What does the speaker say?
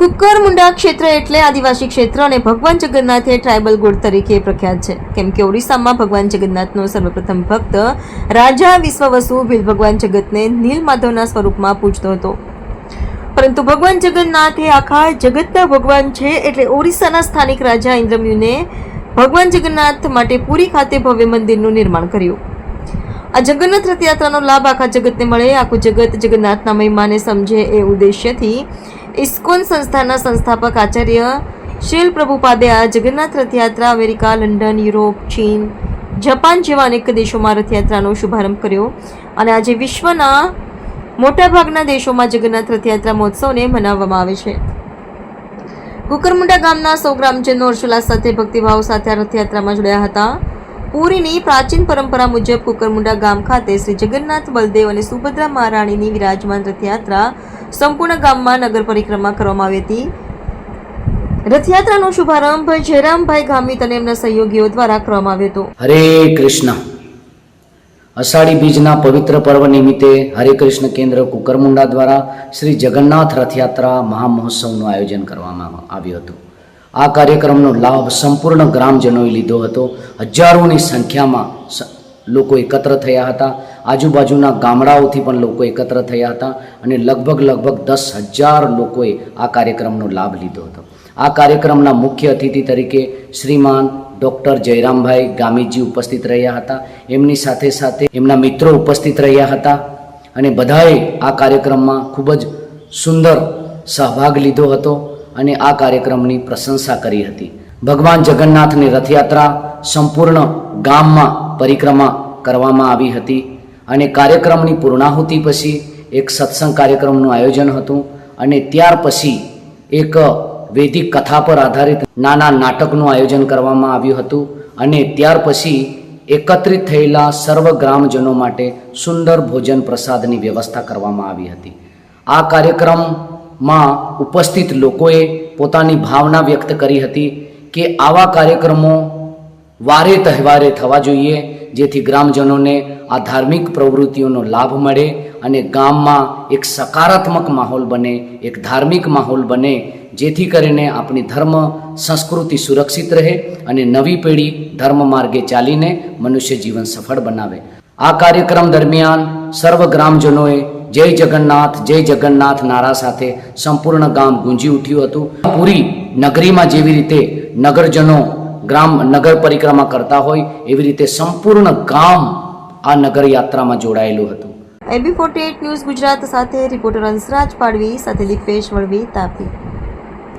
કુકરમુંડા ક્ષેત્ર એટલે આદિવાસી ક્ષેત્ર અને ભગવાન જગન્નાથ એ ટ્રાઇબલ ગોડ તરીકે પ્રખ્યાત છે. કેમ કે ઓડિશામાં ભગવાન જગન્નાથનો સર્વપ્રથમ ભક્ત રાજા વિશ્વવસુ ભીલ ભગવાન જગતને નીલ માધવના સ્વરૂપમાં પૂજતો હતો. પરંતુ ભગવાન જગન્નાથ એ આખા જગતના ભગવાન છે એટલે ઓરિસ્સાના સ્થાનિક રાજા ઇન્દ્રમ્યુને ભગવાન જગન્નાથ માટે પુરી ખાતે ભવ્ય મંદિરનું નિર્માણ કર્યું. આ જગન્નાથ રથયાત્રાનો લાભ આખા જગતને મળે. આખું જગત જગન્નાથના મહિમાને સમજે એ ઉદ્દેશ્યથી ઇસ્કોન સંસ્થાના સંસ્થાપક આચાર્ય શીલ પ્રભુપાદે આ Jagannath Rathyatra America, London, Europe, ચીન, જાપાન જેવા અનેક દેશોમાં રથયાત્રાનો શુભારંભ કર્યો અને આજે વિશ્વના મોટાભાગના દેશોમાં જગન્નાથ રથયાત્રા મહોત્સવને મનાવવામાં આવે છે. કુકરમુંડા ગામના સૌ ગ્રામજનો હર્ષોલ્લાસ સાથે ભક્તિભાવ સાથે આ રથયાત્રામાં જોડાયા હતા. પુરીની પ્રાચીન પરંપરા મુજબ કુકરમુંડા ગામ ખાતે શ્રી જગન્નાથ બલદેવ અને સુભદ્રા મહારાણીની વિરાજમાન રથયાત્રા સંપૂર્ણ ગામમાં નગર પરિક્રમા કરવામાં આવી હતી. રથયાત્રાનો શુભારંભ જયરામભાઈ ગામિત અને એમના સહયોગીઓ દ્વારા કરવામાં આવ્યો હતો. હરે કૃષ્ણ. અષાઢી બીજના પવિત્ર પર્વ નિમિત્તે હરે કૃષ્ણ કેન્દ્ર કુકરમુંડા દ્વારા શ્રી જગન્નાથ રથયાત્રા મહામહોત્સવનું આયોજન કરવામાં આવ્યું હતું. આ કાર્યક્રમનો લાભ સંપૂર્ણ ગ્રામજનોએ લીધો હતો. હજારોની સંખ્યામાં લોકો એકત્ર થયા હતા. આજુબાજુના ગામડાઓથી પણ લોકો એકત્ર થયા હતા અને લગભગ લગભગ દસ હજાર લોકોએ આ કાર્યક્રમનો લાભ લીધો હતો. આ કાર્યક્રમના મુખ્ય અતિથિ તરીકે શ્રીમાન ડૉક્ટર જયરામભાઈ ગામીજી ઉપસ્થિત રહ્યા હતા. એમની સાથે સાથે એમના મિત્રો ઉપસ્થિત રહ્યા હતા અને બધાએ આ કાર્યક્રમમાં ખૂબ જ સુંદર સહભાગ લીધો હતો. અને આ કાર્યક્રમની પ્રશંસા કરી હતી. ભગવાન જગન્નાથની રથયાત્રા સંપૂર્ણ ગામમાં પરિક્રમા કરવામાં આવી હતી અને કાર્યક્રમની પૂર્ણાહુતિ પછી એક સત્સંગ કાર્યક્રમનું આયોજન હતું અને ત્યાર પછી એક વૈદિક કથા પર આધારિત નાના નાટકનું આયોજન કરવામાં આવ્યું હતું અને ત્યાર પછી એકત્રિત થયેલા સર્વ ગ્રામજનો માટે સુંદર ભોજન પ્રસાદની વ્યવસ્થા કરવામાં આવી હતી. આ કાર્યક્રમમાં ઉપસ્થિત લોકોએ પોતાની ભાવના વ્યક્ત કરી હતી કે આવા કાર્યક્રમો વારે તહેવારે થવા જોઈએ, જેથી ગ્રામજનોને આ ધાર્મિક પ્રવૃત્તિઓનો લાભ મળે અને ગામમાં એક સકારાત્મક માહોલ બને, એક ધાર્મિક માહોલ બને, જેથી કરીને આપણી ધર્મ સંસ્કૃતિ સુરક્ષિત રહે અને નવી પેઢી ધર્મ માર્ગે ચાલીને મનુષ્ય જીવન સફળ બનાવે. આ કાર્યક્રમ દરમિયાન સર્વ ગ્રામજનોએ જય જગન્નાથ જય જગન્નાથ નારા સાથે સંપૂર્ણ ગામ ગુંજી ઉઠ્યું હતું. પૂરી નગરીમાં જેવી રીતે નગરજનો ગ્રામ, નગર પરિક્રમા કરતા હોય, એવી રીતે સંપૂર્ણ ગામ આ નગર યાત્રામાં જોડાયેલું હતું. એબી ફોર્ટી ન્યૂઝ ગુજરાત સાથે, રિપોર્ટર અંશરાજ પાડવી, સાથે દીપેશ વળવી, તાપી.